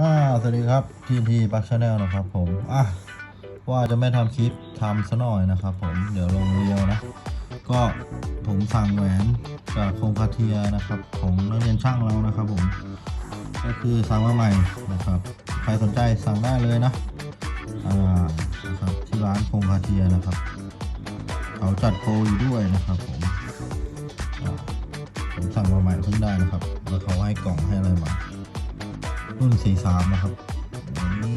อ่าสวัสดีครับทีทีบัคชาแนลนะครับผมอะว่าจะไม่ทำคลิปทำซะหน่อยนะครับผมเดี๋ยวลงเรียวนะ ก็ผมสั่งแหวนจากโคงคาเทียนะครับ ของนักเรียนช่างเรานะครับผม ก็คือสั่งมาใหม่นะครับ ใครสนใจสั่งได้เลยนะอ่านะครับที่ร้านโคงคาเทียนะครับเขาจัดโปรอยู่ด้วยนะครับผมผมสั่งมาใหม่เพิ่งได้นะครับ แล้วเขาให้กล่องให้อะไรมา รุ่น 43 นะครับ นี่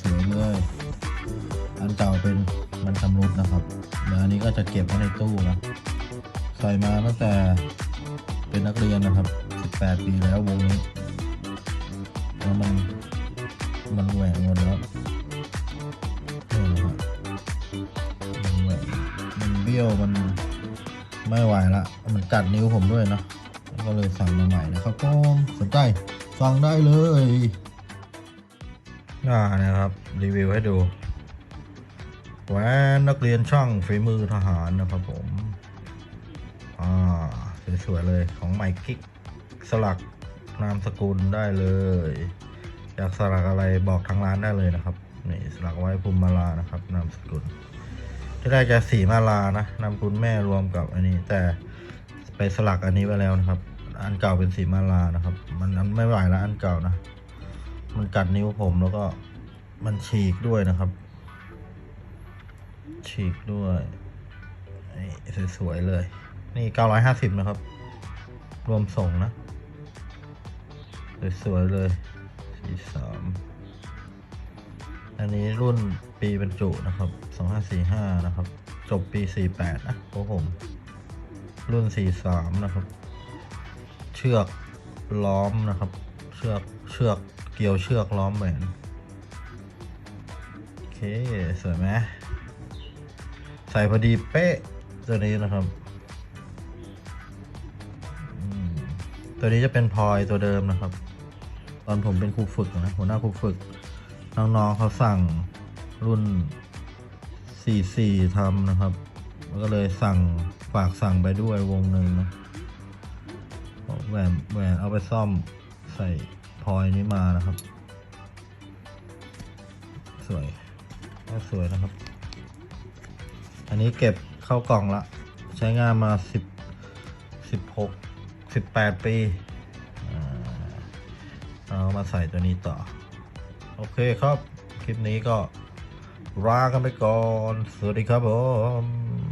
สวยๆเลย อันเก่าเป็นมันชำรุดนะครับเดี๋ยวอันนี้ก็จะเก็บไว้ในตู้นะ ใส่มาตั้งแต่เป็นนักเรียนนะครับ 18 ปีแล้ววงนี้ แล้วมันมันแหวงหมดแล้วนี่นะครับมันแหวงมันเบี้ยวมันไม่ไหวละ มันกัดนิ้วผมด้วยเนะก็เลยสั่งมาใหม่นะครับผมสนใจ สั่งได้เลยอ่านะครับ รีวิวให้ดูแหวนนักเรียนช่างฝีมือทหารนะครับผม อ่า สวยๆเลยของไมค์กิ๊กสลักนามสกุลได้เลย อยากสลักอะไรบอกทางร้านได้เลยนะครับ นี่สลักไว้ภูมิมาลานะครับ นามสกุลที่แรกจะสีมาลานะนามสกุลแม่รวมกับอันนี้ แต่ไปสลักอันนี้ไว้แล้วนะครับ อันเก่าเป็นสีมาลานะครับมันมันไม่ไหวแล้วอันเก่านะ มันกัดนิ้วผมแล้วก็มันฉีกด้วยนะครับ ฉีกด้วยสวยๆเลย นี่เก้าร้อยห้าสิบนะครับ รวมส่งนะ สวยๆเลยสี่สามอันนี้รุ่นปีบรรจุนะครับสองห้าสี่ห้านะครับ จบปีสี่แปดนะพวกผม รุ่นสี่สามนะครับ ชือกล้อมนะครับ เชือกเชือกเกี่ยวเชือกล้อมแหวนโอเคสวยไหมใส่พอดีเป๊ะตัวนี้นะครับตัวนี้จะเป็นพลอยตัวเดิมนะครับ ตอนผมเป็นครูฝึกนะหัวหน้าครูฝึก น้องๆเขาสั่งรุ่น 44ทำนะครับแล้วก็เลยสั่งฝากสั่งไปด้วยวงหนึ่งนะ แหวนแหวนเอาไปซ่อมใส่พลอยนี้มานะครับ สวยก็สวยนะครับ อันนี้เก็บเข้ากล่องละ ใช้งานมาสิบสิบหกสิบแปดปีเอามาใส่ตัวนี้ต่อ โอเคครับ คลิปนี้ก็ลากันไปก่อน สวัสดีครับผม